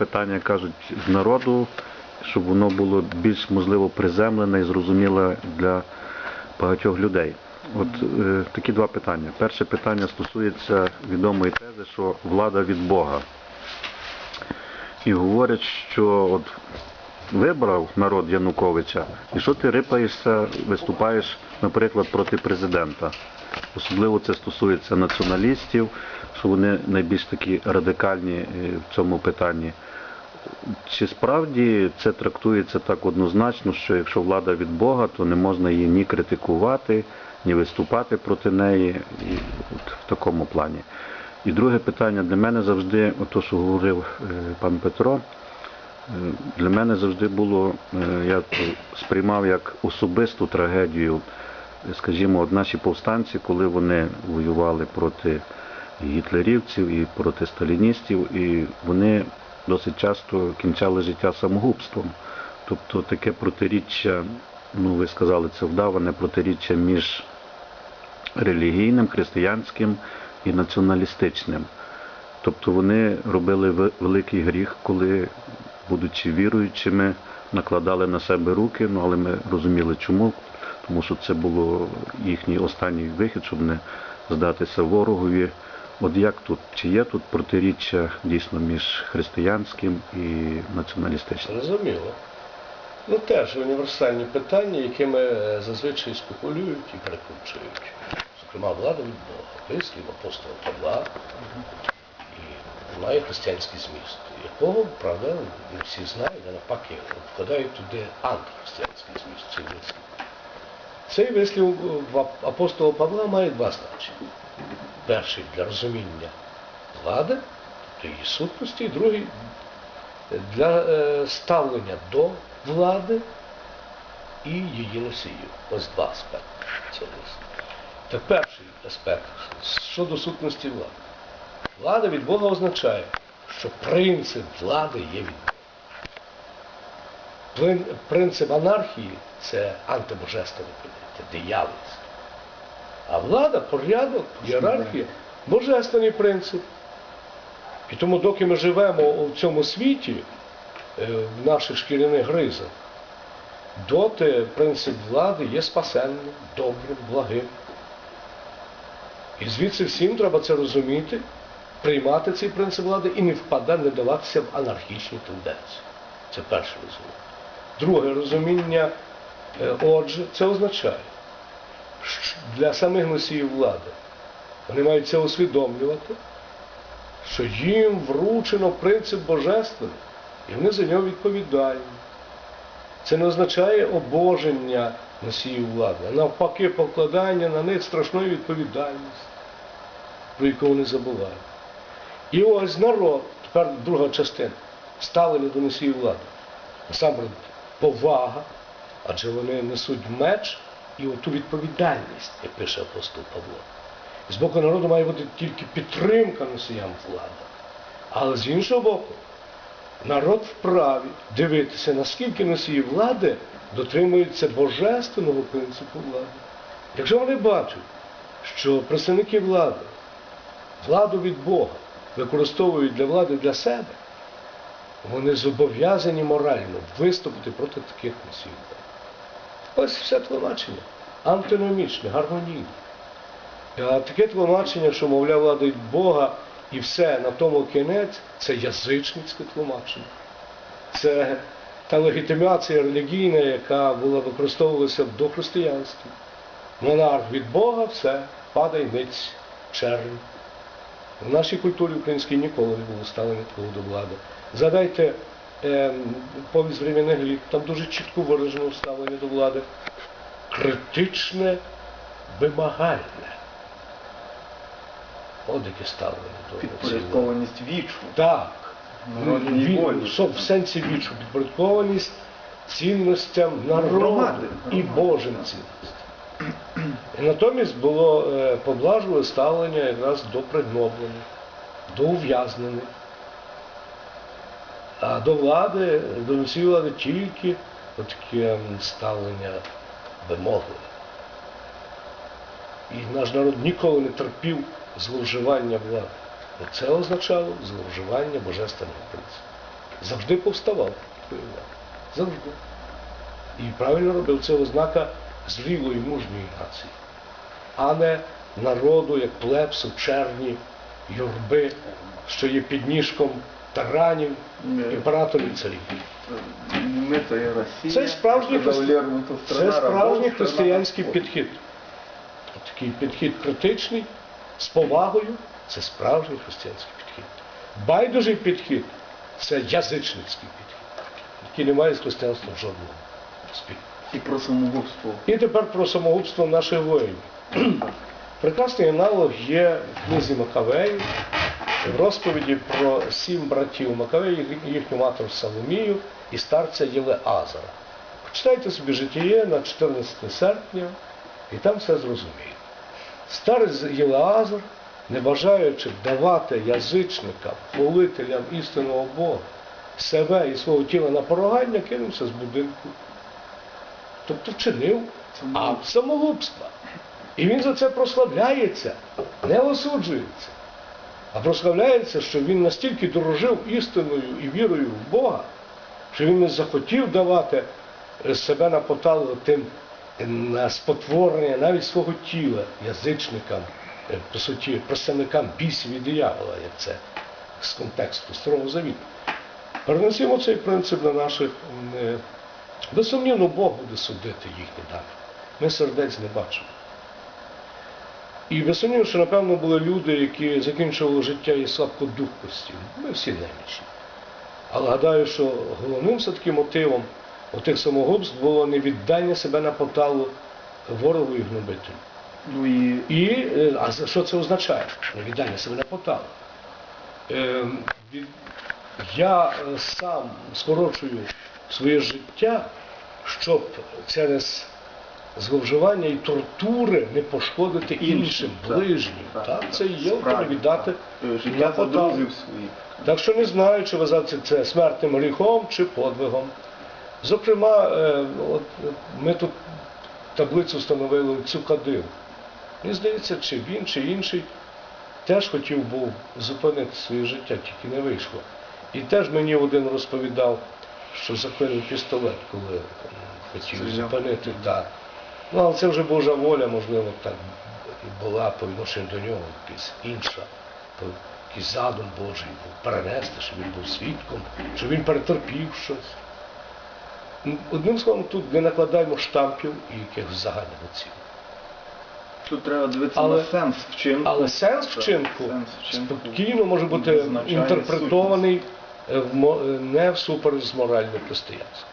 питання, кажуть, з народу, щоб воно було більш можливо приземлене і зрозуміле для багатьох людей. От е, такі два питання. Перше питання стосується відомої тези, що влада від Бога. І говорять, що от вибрав народ Януковича, і що ти рипаєшся, виступаєш, наприклад, проти президента. Особливо це стосується націоналістів, що вони найбільш такі радикальні е, в цьому питанні. Чи справді це трактується так однозначно, що якщо влада від Бога, то не можна її ні критикувати, ні виступати проти неї і от в такому плані. І друге питання для мене завжди, ото що говорив е, пан Петро, для мене завжди було, е, я сприймав як особисту трагедію, скажімо, от наші повстанці, коли вони воювали проти гітлерівців і проти сталіністів, і вони досить часто кінчали життя самогубством. Тобто таке протиріччя, ну ви сказали, це вдаване протиріччя між релігійним, християнським і націоналістичним. Тобто вони робили ве- великий гріх, коли, будучи віруючими, накладали на себе руки, ну але ми розуміли чому, тому що це було їхній останній вихід, щоб не здатися ворогові. От як тут? Чи є тут протиріччя дійсно між християнським і націоналістичним? Зрозуміло. Ну теж універсальні питання, якими е, зазвичай спекулюють і перекручують. Зокрема, влада від Бога, вислів Павла має християнський зміст, якого, правда, не всі знають, а навпаки, вкладають туди антихристиянський зміст цей вислів. Цей вислів апостола Павла має два значення. Перший для розуміння влади, тобто її сутності, і другий для е, ставлення до влади і її носіїв. Ось два аспекти цього листу. Перший аспект щодо сутності влади. Влада від Бога означає, що принцип влади є від Бога. Принцип анархії це антибожественне поняття, диявольське. А влада, порядок, ієрархія божественний принцип. І тому, доки ми живемо у цьому світі, е, в наших шкіряних гризах, доти принцип влади є спасенним, добрим, благим. І звідси всім треба це розуміти, приймати цей принцип влади і не впадати, не даватися в анархічні тенденції. Це перше розуміння. Друге розуміння, е, отже, це означає, що для самих носіїв влади вони мають це усвідомлювати, що їм вручено принцип божественний, і вони за нього відповідальні. Це не означає обоження носіїв влади, а навпаки, покладання на них страшної відповідальності, про яку вони забувають. І ось народ, тепер друга частина, ставлення до носіїв влади. Насамперед, повага, адже вони несуть меч і оту відповідальність, як пише апостол Павло. З боку народу має бути тільки підтримка носіям влади. Але з іншого боку, народ вправі дивитися, наскільки носії влади дотримуються божественного принципу влади. Якщо вони бачать, що представники влади, владу від Бога використовують для влади для себе, вони зобов'язані морально виступити проти таких носіїв. Ось все тлумачення. Антиномічне, гармонійне. А таке тлумачення, що, мовляв, влада від Бога і все на тому кінець, це язичницьке тлумачення. Це та легітимація релігійна, яка була використовувалася в дохристиянстві. Монарх від Бога, все, падай ниць, чернь. В нашій культурі українській ніколи не було ставлення такого до влади. Згадайте е, повість временних літ, там дуже чітко виражено ставлення до влади. Критичне, вимагальне. От яке ставлення до влади. Підпорядкованість вічу. Так. Народній Ві- волі. що в сенсі вічу, підпорядкованість цінностям народу і Божим цінностям. Натомість було е, поблажливе ставлення якраз до пригноблених, до ув'язнених. А до влади, до влади тільки таке ставлення вимогливе. І наш народ ніколи не терпів зловживання влади. Бо Це означало зловживання божественного принципу. завжди повставав. Завжди. І правильно робив це ознака зрілої мужньої нації, а не народу, як плепсу, черні, юрби, що є підніжком таранів, Ні. імператорів і царів. Ми то є Росія. Це справжній, христи- це справжній християнський підхід. Такий підхід критичний, з повагою, це справжній християнський підхід. Байдужий підхід це язичницький підхід, який не має з християнством жодного спільного. І про самогубство. І тепер про самогубство наших воїнів. Прекрасний аналог є в книзі Макавеїв, в розповіді про сім братів Макавеїв, їхню матір Соломію і старця Єлеазара. Почитайте собі житіє на 14 серпня, і там все зрозумієте. Старець Єлеазар, не бажаючи давати язичникам, хвалителям істинного Бога, себе і свого тіла на порогання, кинувся з будинку. Тобто вчинив акт самогубства. І він за це прославляється, не осуджується, а прославляється, що він настільки дорожив істиною і вірою в Бога, що він не захотів давати е, себе на поталу тим е, на спотворення навіть свого тіла язичникам, е, по суті, представникам бісів і диявола, як це з контексту Старого Завіту. Перенесімо цей принцип на наших. Безсумнівно, Бог буде судити їхні далі. Ми сердець не бачимо. І безсумнівно, що, напевно, були люди, які закінчували життя із слабкодухності. Ми всі немічні. Але гадаю, що головним все-таки мотивом отих самогубств було не віддання себе на поталу ворогу і гнобителю. Ну і І е, а що це означає? Не віддання себе на поталу. Ем, від- Я е, сам скорочую своє життя, щоб через зловживання і тортури не пошкодити іншим, ближнім. так, Так, так, це і є віддати е, на своїх. Так що не знаю, чи вважати це смертним гріхом чи подвигом. Зокрема, е, от, ми тут таблицю встановили цукадил. Мені здається, чи він, чи інший теж хотів був зупинити своє життя, тільки не вийшло. І теж мені один розповідав, що заклинив пістолет, коли хотів зупинити. Так. Ну, але це вже Божа воля, можливо, так була по відношенню до нього якась інша, якийсь задум Божий був перенести, щоб він був свідком, щоб він перетерпів щось. Одним словом, тут не накладаємо штампів і якихось загальних оцінок. Тут треба дивитися Але- на сенс вчинку. Але сенс вчинку сенс вчинку спокійно може бути інтерпретований не всупереч з моральним християнством.